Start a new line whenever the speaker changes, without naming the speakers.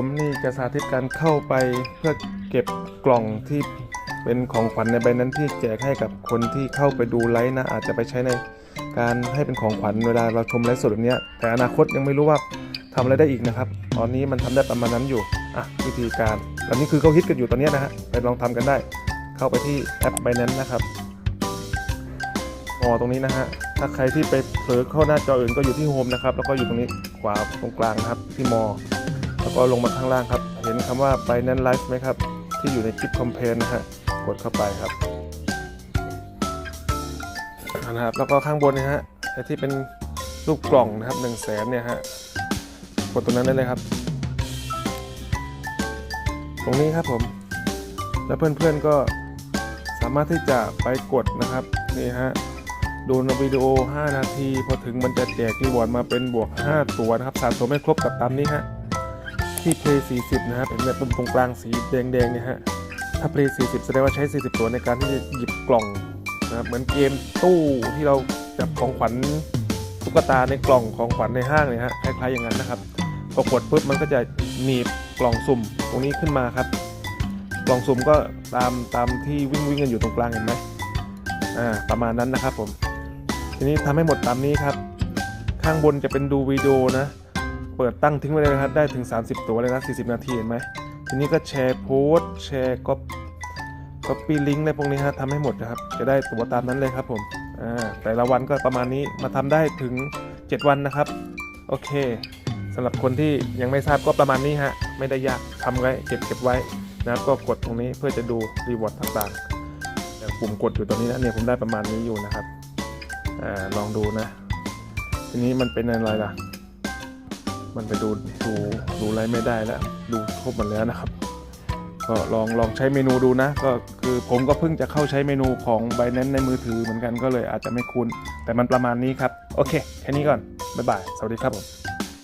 ผมนี่จะสาธิตการเข้าไปเพื่อเก็บกล่องที่เป็นของขวัญในใบนั้นที่แจกให้กับคนที่เข้าไปดูไลฟ์นะ อาจจะไปใช้ในการให้เป็นของขวัญเวลาเราชมไลฟ์สดแบบนี้แต่อนาคตยังไม่รู้ว่าทำอะไรได้อีกนะครับ ตอนนี้มันทำได้ประมาณนั้นอยู่อะวิธีการอันนี้คือเขาฮิตกันอยู่ตอนนี้นะฮะไปลองทำกันได้ เข้าไปที่แอป b บ n a n c e นะครับอ๋อตรงนี้นะฮะ ถ้าใครที่ไปเผลอเข้าหน้าจออื่นก็อยู่ที่โฮมนะครับ แล้วก็อยู่ตรงนี้ขวาตรงกลางนะครับที่มอ แล้วก็ลงมาข้างล่างครับ เห็นคำว่า Binance Live ไหมครับ ที่อยู่ในคลิปคอมเพลนนะฮะกดเข้าไปครับนะครับ แล้วก็ข้างบนนะฮะไอที่เป็นรูปกล่องนะครับหนึ่งแสนเนี่ยฮะกดตรงนั้นได้เลยครับ ตรงนี้ครับผม แล้วเพื่อนๆก็สามารถที่จะไปกดนะครับนี่ฮะดูนวิดีโอ 5 นาที พอถึงมันจะแจกรีวอร์ดมาเป็นบวก 5 ตัวนะครับสะสมให้ครบกับตามนี้ฮะ ที่ Play 40 นะครับเห็นแบบปุ่มตรงกลางสีแดงๆเนี่ยฮะถ้า Play 40 แสดงว่าใช้ 40 ตัวในการที่จะหยิบกล่องนะครับเหมือนเกมตู้ที่เราจับของขวัญตุ๊กตาในกล่องของขวัญในห้างเนี่ยฮะคล้ายๆอย่างนั้นนะครับพอกดปุ๊บมันก็จะหนีบกล่องสุ่มตรงนี้ขึ้นมาครับ กล่องสุ่มก็ตามตามที่วิ่งวิ่งกันอยู่ตรงกลางเห็นไหมอ่าประมาณนั้นนะครับผมทีนี้ทำให้หมดตามนี้ครับ ข้างบนจะเป็นดูวิดีโอนะ เปิดตั้งทิ้งไว้เลยนะครับ ได้ถึง 30 ตัวเลยนะ 40 นาทีเห็นไหม ทีนี้ก็แชร์โพสต์แชร์ก๊อปก๊อปปี้ลิงก์อะไรพวกนี้ฮะทำให้หมดนะครับ จะได้ตัวตามนั้นเลยครับผม อ่า แต่ละวันก็ประมาณนี้ มาทำได้ถึง 7 วันนะครับ โอเคสำหรับคนที่ยังไม่ทราบก็ประมาณนี้ฮะ ไม่ได้ยากทำไว้ เก็บเก็บไว้นะครับ ก็กดตรงนี้เพื่อจะดูรีวอร์ดต่างๆอย่างปุ่มกดอยู่ตรงนี้นะ เนี่ยผมได้ประมาณนี้อยู่นะครับ อ่า ลองดูนะ ทีนี้มันเป็นอะไรล่ะ มันไปดูดูดูอะไรไม่ได้แล้ว ดูครบหมดแล้วนะครับ ก็ลองลองใช้เมนูดูนะ ก็คือผมก็เพิ่งจะเข้าใช้เมนูของใบเน้นในมือถือเหมือนกันก็เลยอาจจะไม่คุ้น แต่มันประมาณนี้ครับ โอเค แค่นี้ก่อน บ๊ายบาย สวัสดีครับผม